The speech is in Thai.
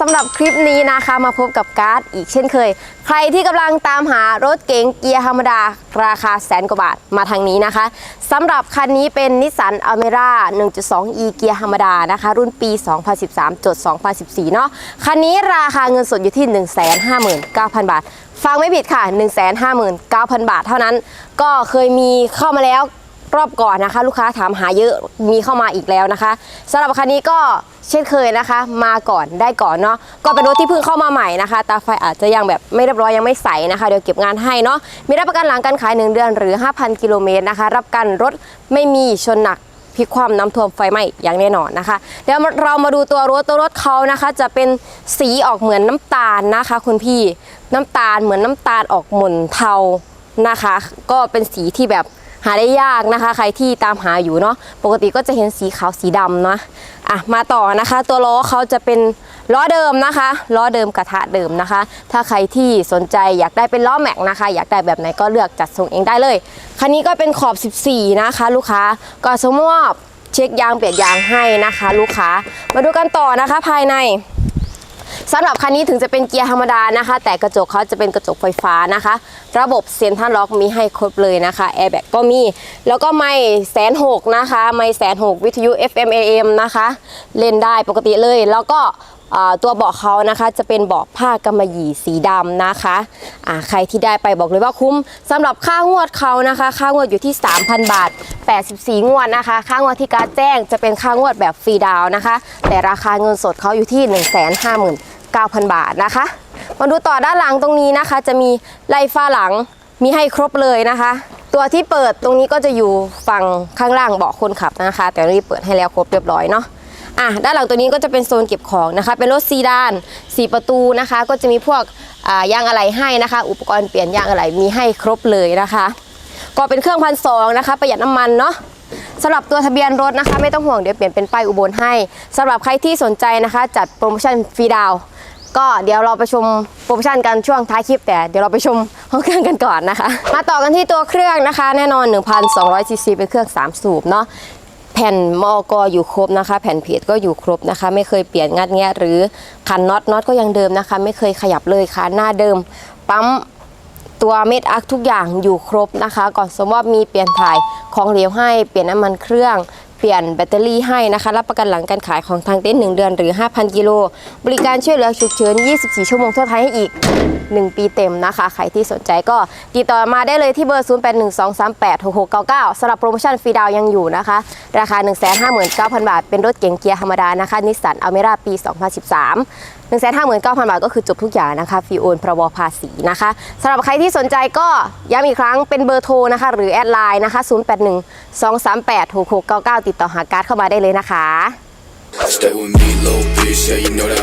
สำหรับคลิปนี้นะคะมาพบกับการ์ดอีกเช่นเคย ใครที่กำลังตามหารถเก๋งเกียร์ธรรมดา ราคาแสนกว่าบาทมาทางนี้นะคะสำหรับคันนี้เป็นนิสสันอเมร่า 1.2e เกียร์ธรรมดานะคะ รุ่นปี 2013จด2014 เนาะคันนี้ราคาเงินสดอยู่ที่ 159,000 บาท ฟังไม่ผิดค่ะ 159,000 บาทเท่านั้น ก็เคยมีเข้ามาแล้ว รอบก่อนนะคะ ลูกค้าถามหาเยอะมีเข้ามาอีกแล้วนะคะสำหรับคันนี้ก็เช่นเคยนะคะ มาก่อนได้ก่อนเนาะก็เป็นรถที่เพิ่งเข้ามาใหม่นะคะ ตาไฟอาจจะยังแบบไม่เรียบร้อยยังไม่ใสนะคะ เดี๋ยวเก็บงานให้เนาะมีรับประกันหลังการขาย 1 เดือนหรือ 5,000 กิโลเมตรนะคะ รับประกันรถไม่มีชนหนักพลิกคว่ำน้ำท่วมไฟไหม้อย่างแน่นอนนะคะเดี๋ยวเรามาดูตัวรถตัวรถเขานะคะ จะเป็นสีออกเหมือนน้ำตาลนะคะ คุณพี่น้ำตาลเหมือนน้ำตาลออกหม่นเทานะคะ ก็เป็นสีที่แบบ หาได้ยากนะคะ ใครที่ตามหาอยู่เนาะปกติก็จะเห็นสีขาวสีดำนะอะมาต่อนะคะ ตัวล้อเขาจะเป็นล้อเดิมนะคะล้อเดิมกระทะเดิมนะคะ ถ้าใครที่สนใจอยากได้เป็นล้อแม็กนะคะ อยากได้แบบไหนก็เลือกจัดส่งเองได้เลยคันนี้ก็เป็นขอบ 14 นะคะ ลูกค้าก็สมมอบเช็คยางเปลี่ยนยางให้นะคะ ลูกค้ามาดูกันต่อนะคะภายใน สำหรับคันนี้ถึงจะเป็นเกียร์ธรรมดานะคะ แต่กระจกเขาจะเป็นกระจกไฟฟ้านะคะ ระบบเซ็นทรัลล็อกมีให้ครบเลยนะคะแอร์แบ็กก็มี แล้วก็ไม่แสนหกนะคะไม่แสนหกวิทยุ FM AM นะคะ เล่นได้ปกติเลย แล้วก็ตัวเบาะเขานะคะจะเป็นเบาะผ้ากำมะหยี่สีดำนะคะอ่าใครที่ได้ไปบอกเลยว่าคุ้มสำหรับค่างวดเขานะคะ ค่างวดอยู่ที่ 3,000 บาท 84 งวดนะคะ ค่างวดที่การแจ้งจะเป็นค่างวดแบบฟรีดาวนะคะ แต่ราคาเงินสดเขาอยู่ที่ 9,000 บาทนะคะ มาดูต่อด้านหลังตรงนี้นะคะ จะมีไล่ฟ้าหลังมีให้ครบเลยนะคะ ตัวที่เปิดตรงนี้ก็จะอยู่ฝั่งข้างล่างเบาะคนขับนะคะ แต่รงนี้เปิดให้แล้วครบเรียบร้อยเนาะอะด้านหลังตัวนี้ก็จะเป็นโซนเก็บของนะคะ เป็นรถซีดานส4ประตูนะคะ ก็จะมีพวกอ่ายางอะไหล่ให้นะคะ อุปกรณ์เปลี่ยนยางอะไหล่มีให้ครบเลยนะคะ ก็เป็นเครื่องพันสองนะคะ ประหยัดน้ำมันเนาะสำหรับตัวทะเบียนรถนะคะ ไม่ต้องห่วงเดี๋ยวเปลี่ยนเป็นป้ายอุบลให้สำหรับใครที่สนใจนะคะ จัดโปรโมชั่นฟรีดาว ก็เดี๋ยวเราไปชมโปรโมชั่นกันช่วงท้ายคลิป แต่เดี๋ยวเราไปชมห้องเครื่องกันก่อนนะคะ มาต่อกันที่ตัวเครื่องนะคะ แน่นอน 1,200ซีซีเป็นเครื่อง 3 สูบเนาะแผ่นมอกอยู่ครบนะคะ แผ่นเพจก็อยู่ครบนะคะ ไม่เคยเปลี่ยนงัดแงะหรือขันน็อตน็อตก็ยังเดิมนะคะ ไม่เคยขยับเลยค่ะหน้าเดิม ปั๊มตัวเม็ดอักทุกอย่างอยู่ครบนะคะ ก่อนสมมติว่ามีเปลี่ยนถ่ายของเหลวให้เปลี่ยนน้ำมันเครื่อง เปลี่ยนแบตเตอรี่ให้นะคะ รับประกันหลังการขายของทางเต็นท์1เดือนหรือ 5,000 กิโล บริการช่วยเหลือฉุกเฉิน 24 ชั่วโมงทั่วไทยให้อีก 1 ปีเต็มนะคะ ใครที่สนใจก็ติดต่อมาได้เลยที่เบอร์ 0812386699สำหรับโปรโมชั่นฟรีดาวยังอยู่นะคะ ราคา 159,000 บาท เป็นรถเก๋งเกียร์ธรรมดานะคะนิสสันอเมร่าปี 2013 159,000 บาทก็คือจบทุกอย่างนะคะฟรีโอนพรบภาษีนะคะสำหรับใครที่สนใจก็ย้ำอีกครั้งเป็นเบอร์โทรนะคะ หรือแอดไลน์นะคะ 0812386699 ติดต่อหาการ์ดเข้ามาได้เลยนะคะ Stay with me, little bitch. Yeah, you know that